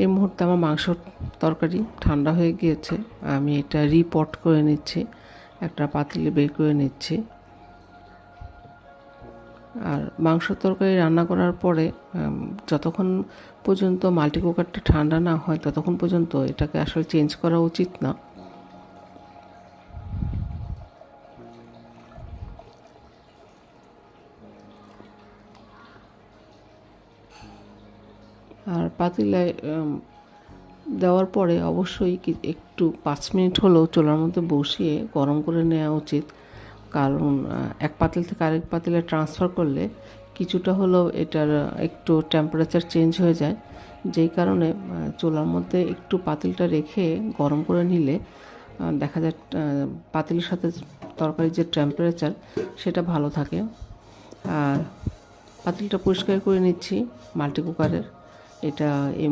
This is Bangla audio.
এই মুহূর্তে আমার মাংস তরকারি ঠান্ডা হয়ে গিয়েছে। আমি এটা রিপট করে নিচ্ছি, একটা পাতিলে বের করে নিচ্ছি। আর মাংস তরকারি রান্না করার পরে যতক্ষণ পর্যন্ত মাল্টি কুকারটা ঠান্ডা না হয়, ততক্ষণ পর্যন্ত এটাকে আসলে চেঞ্জ করা উচিত না। আর পাতিলায় দেওয়ার পরে অবশ্যই একটু পাঁচ মিনিট হলেও চোলার মধ্যে বসিয়ে গরম করে নেওয়া উচিত। কারণ এক পাতিল থেকে আরেক পাতিলে ট্রান্সফার করলে কিছুটা হলেও এটার একটু টেম্পারেচার চেঞ্জ হয়ে যায়। যেই কারণে চোলার মধ্যে একটু পাতিলটা রেখে গরম করে নিলে দেখা যায় পাতিলের সাথে তরকারির যে টেম্পারেচার সেটা ভালো থাকে। আর পাতিলটা পরিষ্কার করে নিচ্ছি মাল্টি কুকারের এটা